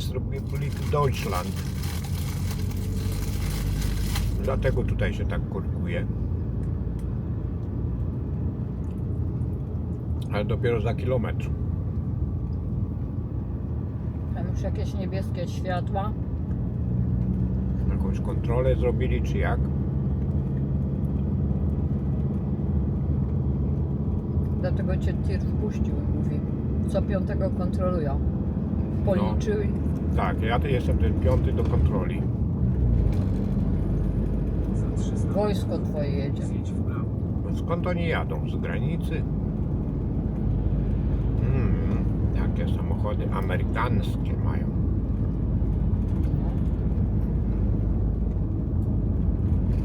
Bundesrepublik Deutschland. Dlatego tutaj się tak korkuje. Ale dopiero za kilometr. Tam już jakieś niebieskie światła. Jakąś kontrolę zrobili, czy jak? Dlatego cię tir wpuścił, mówi. Co piątego kontrolują. Policzył i Tak, ja to jestem ten piąty do kontroli. Za 300 wojsko twoje jedzie. No Skąd oni jadą? Z granicy? Mm, jakie samochody amerykańskie mają.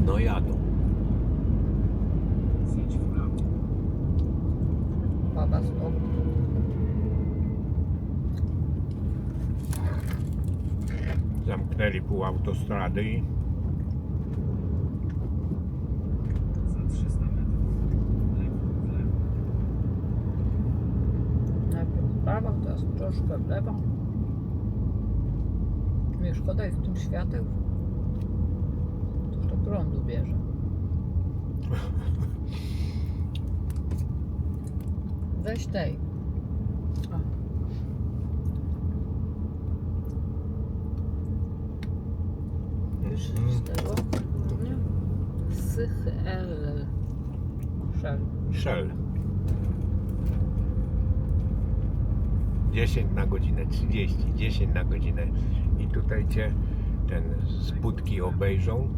No jadą. Zjedź w prawo. Baba z Zamknęli pół autostrady i Za 300 metrów. Lewo, w lewo. Najpierw w prawo, teraz troszkę w lewo. Nie szkoda jest w tym świateł. To to prądu bierze. Weź tej. A. Już z tego. Nie? Sychy L. Szel. Shell. 10 na godzinę, 30, 10 na godzinę. I tutaj cię ten z budki obejrzą.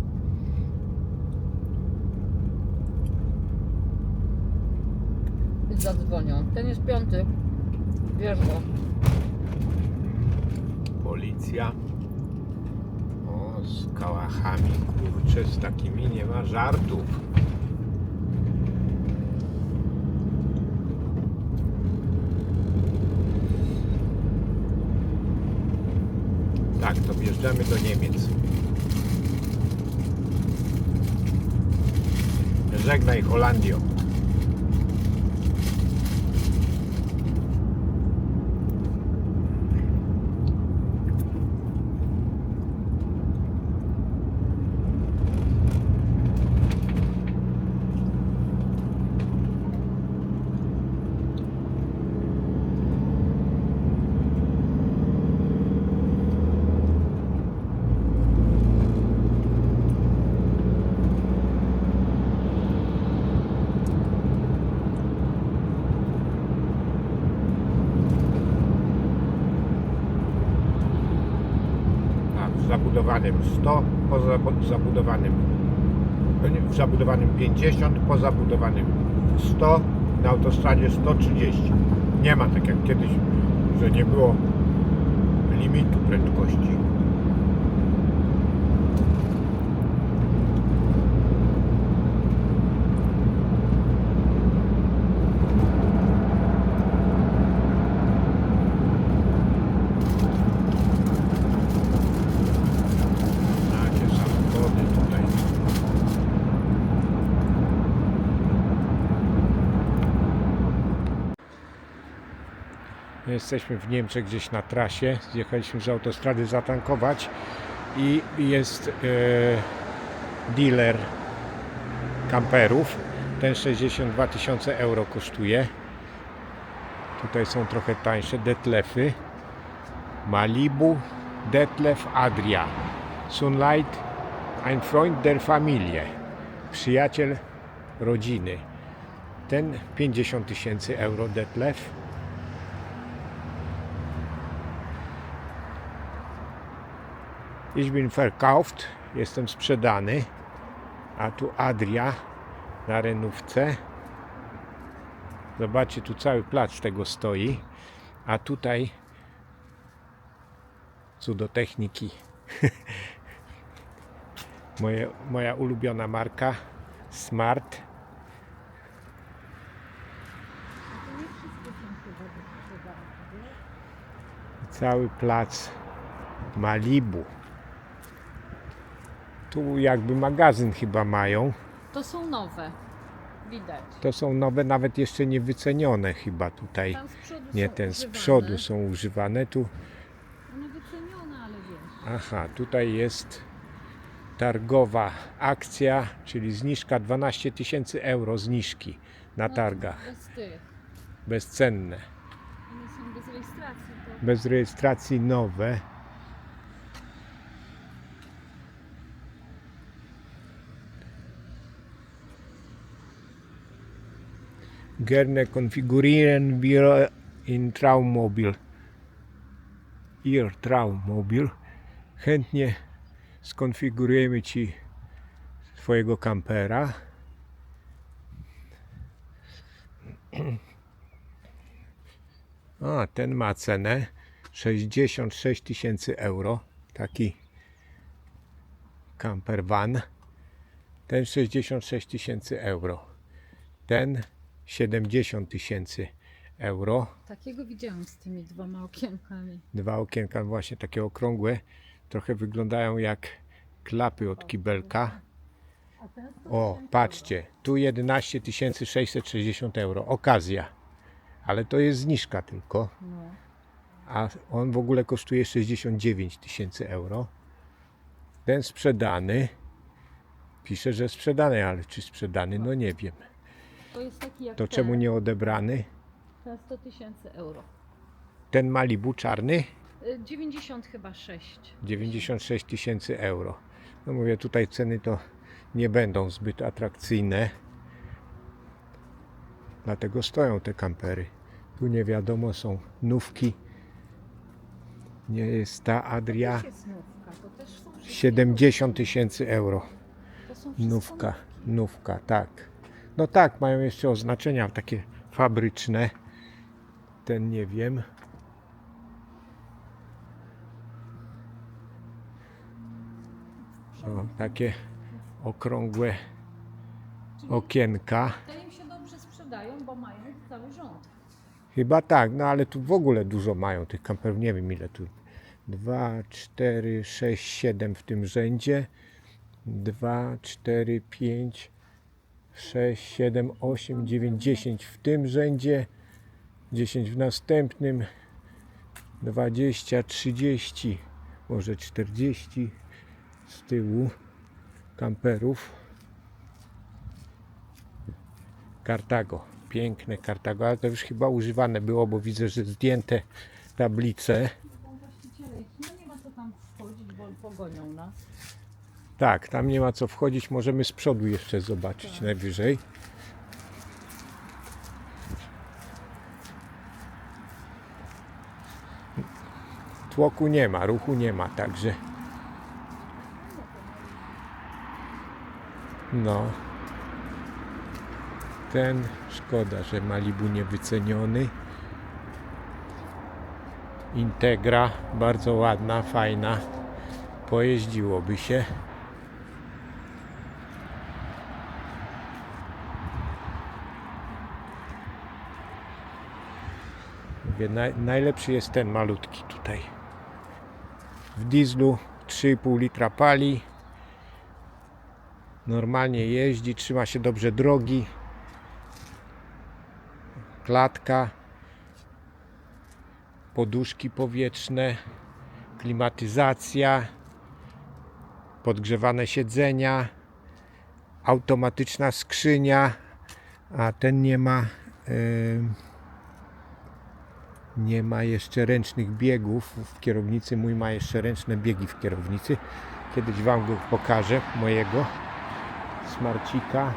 Zadzwonią. Ten jest piąty. Go. Policja. Z kałachami, kurczę, z takimi nie ma żartów. Tak, to wjeżdżamy do Niemiec. Żegnaj Holandio. Tak, w zabudowanym 100, poza zabu- zabudowanym w zabudowanym 50, po zabudowanym 100, na autostradzie 130. Nie ma tak jak kiedyś, że nie było limitu prędkości. Jakie samochody tutaj. Jesteśmy w Niemczech gdzieś na trasie. Zjechaliśmy z autostrady zatankować i jest e, dealer kamperów. Ten 62 tysiące euro kosztuje. Tutaj są trochę tańsze Detlefy. Malibu, Detlef Adria. Sunlight, ein Freund der Familie. Przyjaciel rodziny. Ten 50 tysięcy euro Detlef. Ich bin verkauft, jestem sprzedany. A tu Adria na renówce. Zobaczcie, tu cały plac tego stoi. A tutaj cudotechniki. Moje, moja ulubiona marka Smart. Cały plac Malibu. Tu jakby magazyn chyba mają. To są nowe. Widać. To są nowe, nawet jeszcze nie wycenione chyba tutaj. Tam z przodu Nie, są ten z używane. przodu są używane. Tu One Aha, tutaj jest targowa akcja, czyli zniżka 12 tysięcy euro zniżki na targach. Bez tych. Bezcenne. One są bez rejestracji. To... Bez rejestracji nowe. Gerne konfigurieren wir in Traummobil. Ihr Traummobil. Chętnie skonfigurujemy Ci swojego kampera. A, ten ma cenę 66 tysięcy euro. Taki camper van. Ten 66 tysięcy euro. Ten 70 tysięcy euro. Takiego widziałam z tymi dwoma okienkami. Dwa okienka właśnie takie okrągłe. Trochę wyglądają jak klapy od kibelka. O, patrzcie, tu 11 660 euro. Okazja. Ale to jest zniżka tylko. No. a on w ogóle kosztuje 69 tysięcy euro. Ten sprzedany, pisze, że sprzedany, ale czy sprzedany, no nie wiem. To jest taki jak To ten, czemu nie odebrany? Ten 100 tysięcy euro. Ten Malibu czarny, Y, 90 chyba 6. 96 tysięcy euro. No mówię, tutaj ceny to nie będą zbyt atrakcyjne. Dlatego stoją te kampery. Tu nie wiadomo, są nówki. Nie jest ta Adria. To też jest nówka. To też są wszystkie 70 tysięcy euro. To są wszystko Nówka, nówka, tak. No tak, mają jeszcze oznaczenia takie fabryczne. Ten nie wiem. O, takie okrągłe okienka. Te im się dobrze sprzedają, bo mają cały rząd. Chyba tak, no ale tu w ogóle dużo mają tych kamperów. Nie wiem ile tu. 2, 4, 6, 7 w tym rzędzie. 2, 4, 5, 6, 7, 8, 9, 10 w tym rzędzie. 10 w następnym. 20, 30, może 40 z tyłu kamperów. Cartago. Piękne Cartago, ale to już chyba używane było, bo widzę, że zdjęte tablice. Właściciele, no nie ma co tam wchodzić, bo pogonią nas. Tak, tam nie ma co wchodzić, możemy z przodu jeszcze zobaczyć najwyżej. Tłoku nie ma, ruchu nie ma, także. No. Ten szkoda, że Malibu niewyceniony. Integra bardzo ładna, fajna. Pojeździłoby się. Mówię, naj, najlepszy jest ten malutki tutaj. W dieslu 3,5 litra pali. Normalnie jeździ, trzyma się dobrze drogi. Klatka. Poduszki powietrzne. Klimatyzacja. Podgrzewane siedzenia. Automatyczna skrzynia. A ten nie ma. em, nie ma jeszcze ręcznych biegów w kierownicy. Mój ma jeszcze ręczne biegi w kierownicy. Kiedyś Wam go pokażę, mojego smarcika.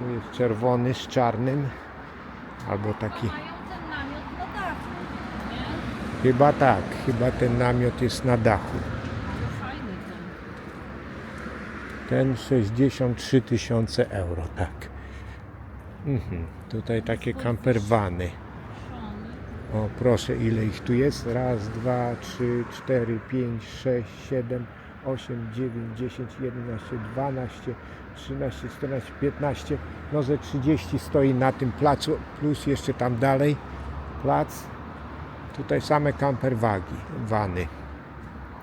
Mój jest czerwony z czarnym. Albo taki. Chyba tak, chyba ten namiot jest na dachu. Ten. Ten 63 tysiące euro, tak. Mhm. Tutaj takie camperwany. O proszę, ile ich tu jest? Raz, dwa, trzy, cztery, pięć, sześć, siedem, osiem, dziewięć, dziesięć, jedenaście, dwanaście, trzynaście, czternaście, piętnaście. No ze 30 stoi na tym placu, plus jeszcze tam dalej plac. Tutaj same camperwagi, wany.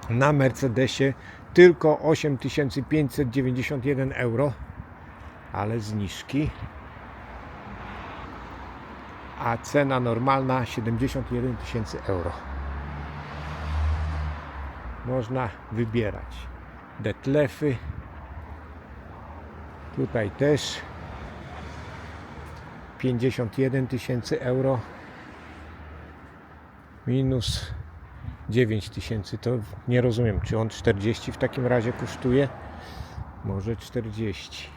Na Mercedesie tylko 8591 euro, ale zniżki. A cena normalna 71 tysięcy euro. można wybierać. Detlefy. Tutaj też 51 tysięcy euro minus 9 tysięcy. To nie rozumiem, czy on 40 w takim razie kosztuje? Może 40.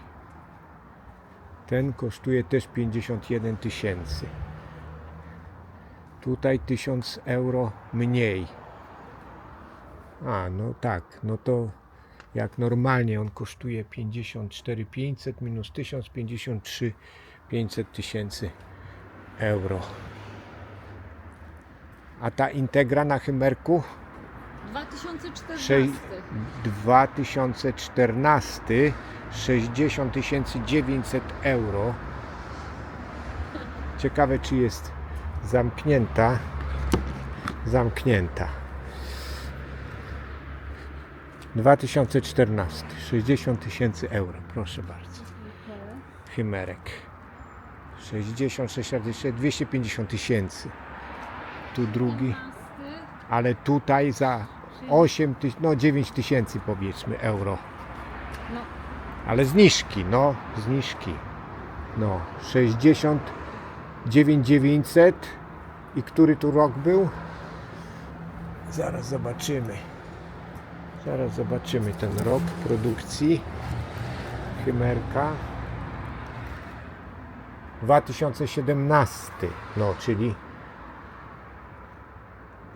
Ten kosztuje też 51 tysięcy. Tutaj 1000 euro mniej. A, no tak, no to jak normalnie on kosztuje 54 500 minus 1053 500 tysięcy euro. A ta Integra na Hymerku 2014. Sze- 2014 60 900 euro. Ciekawe czy jest zamknięta. Zamknięta. 2014 60 tysięcy euro, proszę bardzo. Chymerek. 60, 60, 250 tysięcy. Tu drugi, ale tutaj za 8 tysięcy, no 9 tysięcy powiedzmy euro. No. Ale zniżki, no, zniżki. No, 69 900 i który tu rok był? Zaraz zobaczymy. Zaraz zobaczymy ten rok produkcji Chymerka. 2017, no czyli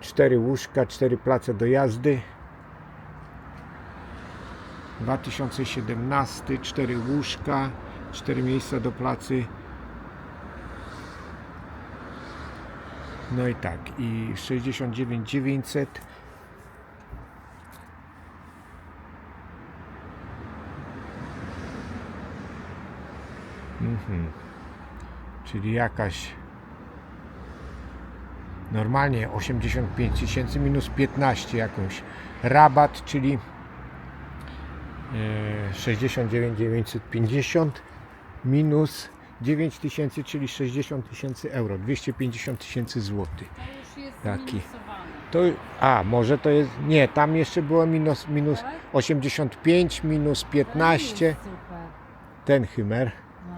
4 łóżka, 4 place do jazdy. 2017, 4 łóżka, 4 miejsca do pracy. No i tak, i 69 900. Mhm. Czyli jakaś normalnie 85 tysięcy minus 15 jakąś rabat, czyli e, 69 950 minus 9 tysięcy, czyli 60 tysięcy euro, 250 tysięcy złotych. To już jest Taki. To, a może to jest, nie, tam jeszcze było minus, minus Tak? 85, minus To 15, jest Super. ten Hymer, No.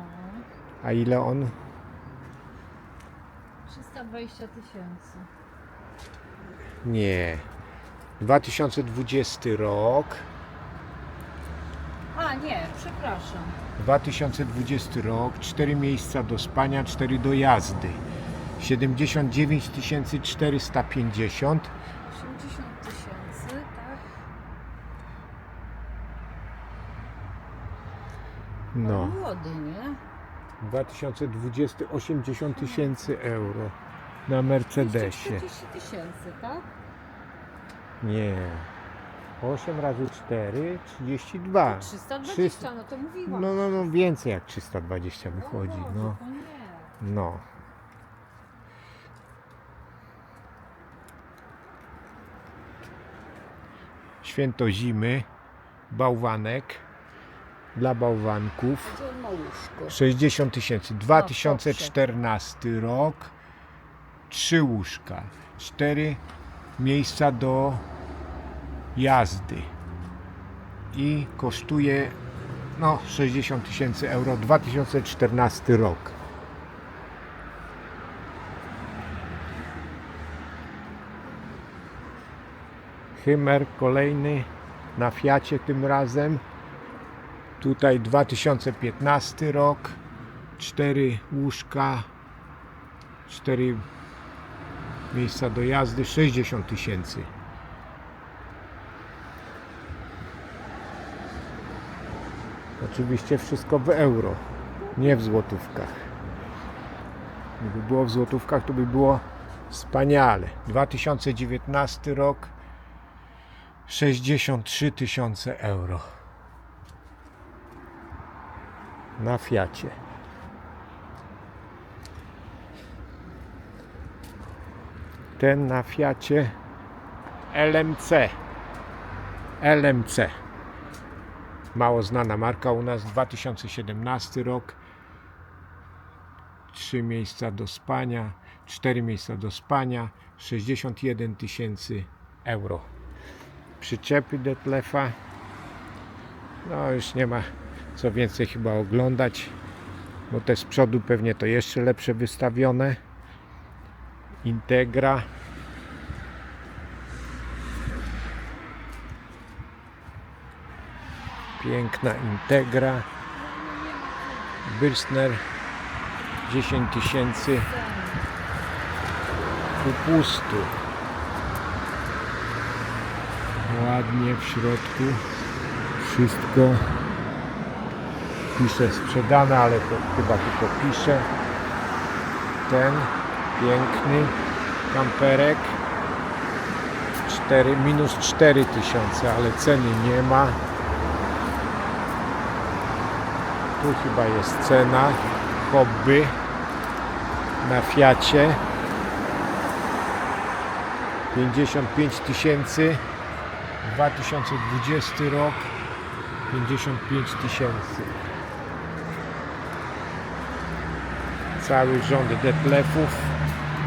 a ile on? 320 tysięcy. Nie. 2020 rok. A nie, przepraszam. 2020 rok, 4 miejsca do spania, 4 do jazdy. 79 450. 80 tysięcy, tak? No. Młody, nie? 2020 80 tysięcy euro na Mercedesie. 240 tysięcy, tak? Nie. 8 razy 4 32. 320, no to mówiłam. No, no, no więcej jak 320 wychodzi. No. No. Święto zimy, bałwanek dla bałwanków. Gdzie on ma łóżko? 60 tysięcy. 2014 rok. Trzy łóżka. Cztery miejsca do jazdy. I kosztuje no 60 tysięcy euro. 2014 rok. Hymer kolejny na Fiacie tym razem. Tutaj 2015 rok. Cztery łóżka. Cztery miejsca do jazdy. 60 tysięcy. Oczywiście wszystko w euro, nie w złotówkach. Gdyby było w złotówkach, to by było wspaniale. 2019 rok 63 tysiące euro na Fiacie. Ten na Fiacie LMC. LMC. Mało znana marka u nas 2017 rok. Trzy miejsca do spania, cztery miejsca do spania, 61 tysięcy euro. przyczepy Detlefa. No już nie ma co więcej chyba oglądać, bo te z przodu pewnie to jeszcze lepsze wystawione. Integra. Piękna Integra. Bürstner 10 tysięcy upustu. Ładnie w środku wszystko pisze sprzedane, ale to chyba tylko pisze. Ten piękny kamperek 4, minus 4 tysiące, ale ceny nie ma. Tu chyba jest cena. Hobby. Na Fiacie. 55 tysięcy. 2020 rok. 55 tysięcy. Cały rząd detlefów.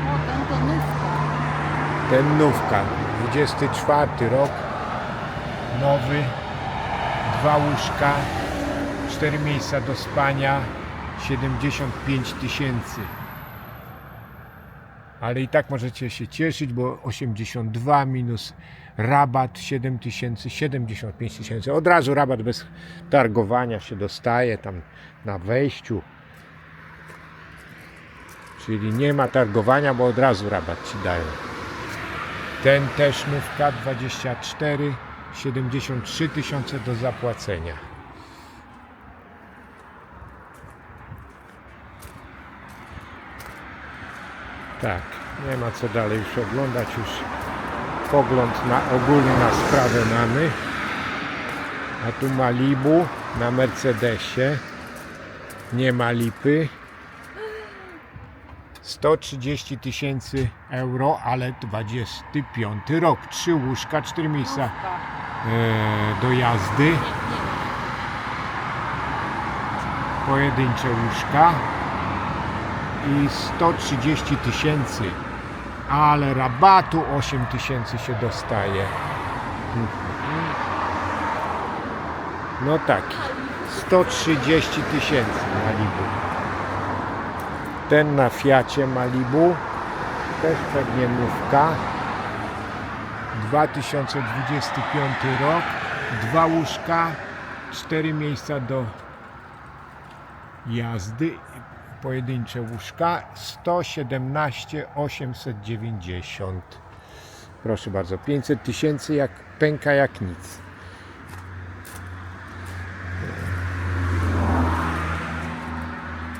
O, ten to nówka. ten nówka. 24 rok. Nowy. Dwa łóżka cztery miejsca do spania 75 tysięcy ale i tak możecie się cieszyć, bo 82 minus rabat 7 tysięcy, 75 tysięcy. Od razu rabat bez targowania się dostaje tam na wejściu. Czyli nie ma targowania, bo od razu rabat ci dają. Ten też nówka 24, 73 tysiące do zapłacenia. Tak, nie ma co dalej już oglądać, już pogląd na ogólny na sprawę mamy. A tu Malibu na Mercedesie. Nie ma lipy. 130 tysięcy euro, ale 25 rok. Trzy łóżka, cztery miejsca e, do jazdy. Pojedyncze łóżka i 130 tysięcy, ale rabatu 8 tysięcy się dostaje. No taki, 130 tysięcy Malibu. Ten na Fiacie Malibu, też pewnie nówka. 2025 rok, dwa łóżka, cztery miejsca do jazdy pojedyncze łóżka 117 890 proszę bardzo 500 tysięcy jak pęka jak nic.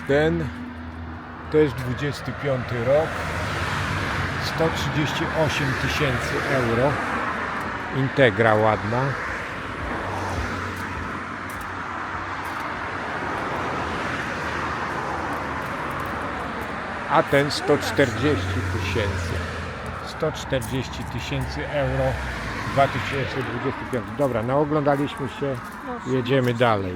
Ten też 25 rok 138 tysięcy euro. Integra ładna a ten 140 tysięcy. 140 tysięcy euro 2025. Dobra, naoglądaliśmy się, jedziemy dalej.